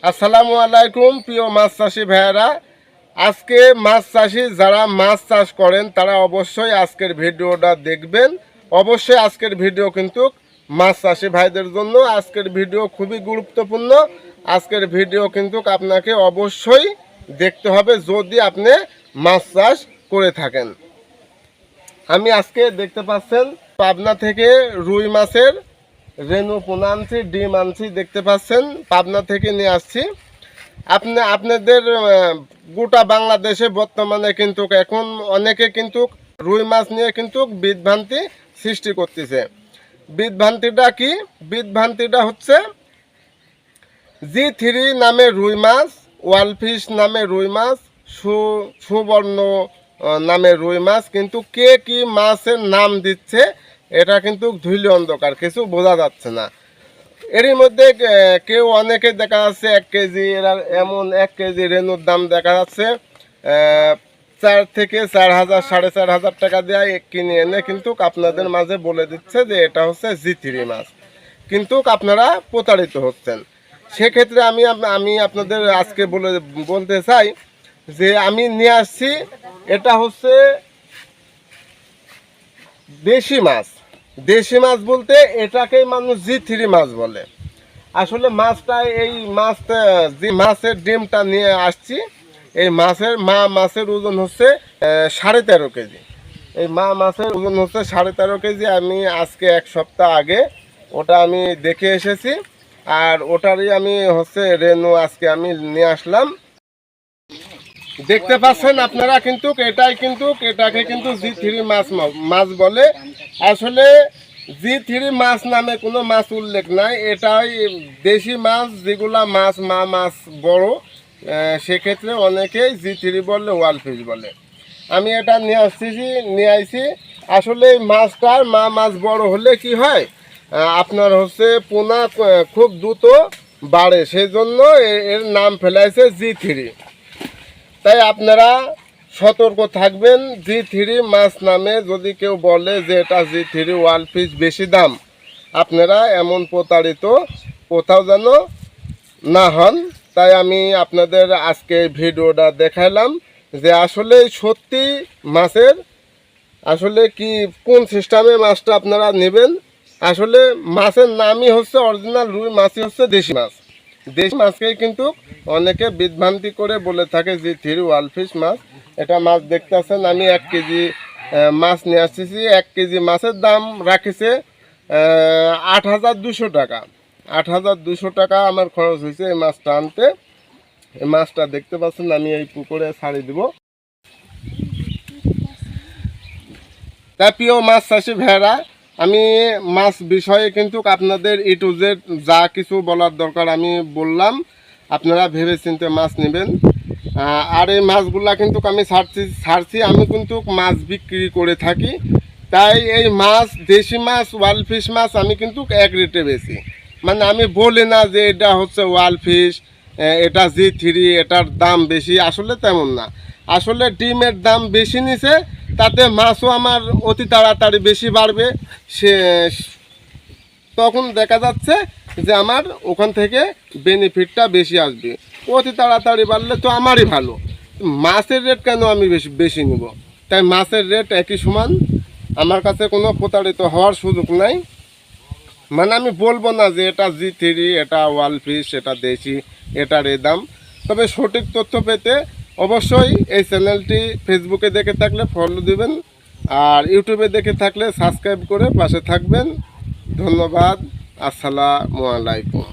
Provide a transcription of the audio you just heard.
আসসালামু আলাইকুম, প্রিয় মাছ চাষি ভাইয়েরা। আজকে মাছ চাষি, যারা মাছ চাষ করেন, তারা অবশ্যই আজকের ভিডিওটা দেখবেন। অবশ্যই আজকের ভিডিও কিন্তু মাছ চাষি ভাইদের জন্য। আজকের ভিডিও খুবই গুরুত্বপূর্ণ। আজকের ভিডিও কিন্তু আপনাকে অবশ্যই দেখতে হবে যদি আপনি মাছ চাষ করে থাকেন। আমি আজকে দেখতে পাচ্ছেন, পাবনা থেকে রুই মাছের রেনু পোনা আনছি, ডিম আনছি, দেখতে পাচ্ছেন, পাবনা থেকে নিয়ে আসছি। আপনি, আপনাদের গোটা বাংলাদেশে বর্তমানে কিন্তু এখন অনেকে কিন্তু রুই মাছ নিয়ে কিন্তু বিভ্রান্তি সৃষ্টি করতেছে। বিভ্রান্তিটা কি? বিভ্রান্তিটা হচ্ছে জি থ্রি নামে রুই মাছ, ওয়ালফিশ নামে রুই মাছ, সু, সুবর্ণ নামে রুই মাছ, কিন্তু কে কি মাছের নাম দিচ্ছে এটা কিন্তু ধুইলে অন্ধকার, কিছু বোঝা যাচ্ছে না। এরই মধ্যে কেউ অনেকে দেখা যাচ্ছে এক কেজি, এরা এমন এক কেজি রেনুর দাম দেখা যাচ্ছে। চার থেকে চার হাজার, সাড়ে চার হাজার টাকা দিয়ে কিনে এনে কিন্তু আপনাদের মাঝে বলে দিচ্ছে যে এটা হচ্ছে জি থ্রি মাছ। কিন্তু আপনারা প্রতারিত হচ্ছেন। সেক্ষেত্রে আমি আমি আপনাদের আজকে বলে, বলতে চাই যে আমি নিয়ে আসছি, এটা হচ্ছে দেশি মাছ। দেশি মাছ বলতে এটাকেই মানুষ জি থ্রি মাছ বলে। আসলে মাছটা এই মাছটা, যে মাছের ডিমটা নিয়ে আসছি, এই মাছের মা মাছের ওজন হচ্ছে সাড়ে তেরো কেজি। এই মা মাছের ওজন হচ্ছে সাড়ে তেরো কেজি। আমি আজকে এক সপ্তাহ আগে ওটা আমি দেখে এসেছি। আর ওটারই আমি হচ্ছে রেনু আজকে আমি নিয়ে আসলাম। দেখতে পাচ্ছেন আপনারা কিন্তু এটাই কিন্তু, এটাকে কিন্তু জি থ্রি মাছ মাছ বলে। আসলে জি থ্রি মাছ নামে কোনো মাছ উল্লেখ নাই। এটাই দেশি মাছ, যেগুলা মাছ মা মাছ বড় সেক্ষেত্রে অনেকেই জি থ্রি বললে ওয়াল ফিশ বলে। আমি এটা নিয়ে আসছি নিয়ে আইছি। আসলে এই মাছটার মা মাছ বড় হলে কি হয়? আপনার হচ্ছে পোনা খুব দ্রুত বাড়ে। সেই জন্য এর নাম ফেলাইছে জি থ্রি। তাই আপনারা সতর্ক থাকবেন জি থ্রি মাছ নামে যদি কেউ বলে যে এটা জি থ্রি ওয়াল পিস বেশি দাম, আপনারা এমন প্রতারিত কোথাও যেন না হন। তাই আমি আপনাদের আজকে ভিডিওটা দেখাইলাম যে আসলে সত্যি মাছের আসলে কি, কোন সিস্টেমে মাছটা আপনারা নেবেন? আসলে মাছের নামই হচ্ছে অরিজিনাল রুই, মাছই হচ্ছে দেশি মাছ। দেশি মাছকেই কিন্তু অনেকে বিভ্রান্তি করে বলে থাকে যে থ্রি ওয়ালফিশ মাছ। এটা মাছ দেখতে আছেন, আমি এক কেজি মাছ নিয়ে আসতেছি। এক কেজি মাছের দাম রাখিছে আট হাজার দুশো টাকা। আট হাজার দুশো টাকা আমার খরচ হয়েছে এই মাছটা আনতে। এই মাছটা দেখতে পাচ্ছেন, আমি এই পুকুরে ছাড়ি দিব। তা প্রিয় মাছ চাষি ভেড়া আমি মাছ বিষয়ে কিন্তু আপনাদের ই টু জেড যা কিছু বলার দরকার আমি বললাম। আপনারা ভেবে চিন্তে মাছ নেবেন। আর এই মাছগুলা কিন্তু আমি ছাড়ছি ছাড়ছি, আমি কিন্তু মাছ বিক্রি করে থাকি। তাই এই মাছ, দেশি মাছ ওয়াল ফিশ মাছ আমি কিন্তু এক রেটে বেশি মানে আমি বলি না যে এটা হচ্ছে ওয়াল ফিশ এটা জি থ্রি, এটার দাম বেশি, আসলে তেমন না। আসলে ডিমের দাম বেশি নিছে তাতে মাছও আমার অতি তাড়াতাড়ি বেশি বাড়বে। সে তখন দেখা যাচ্ছে যে আমার ওখান থেকে বেনিফিটটা বেশি আসবে। অতি তাড়াতাড়ি বাড়লে তো আমারই ভালো। মাছের রেট কেন আমি বেশি বেশি নেব? তাই মাছের রেট একই সমান। আমার কাছে কোনো প্রতারিত হওয়ার সুযোগ নাই। মানে আমি বলব না যে এটা জি থ্রি এটা ওয়াল ফিশ এটা দেশি, এটার এ দাম। তবে সঠিক তথ্য পেতে অবশ্যই এই চ্যানেলটি ফেসবুকে দেখে থাকলে ফলো দিবেন আর ইউটিউবে দেখে থাকলে সাবস্ক্রাইব করে পাশে থাকবেন। ধন্যবাদ। আসসালামু আলাইকুম।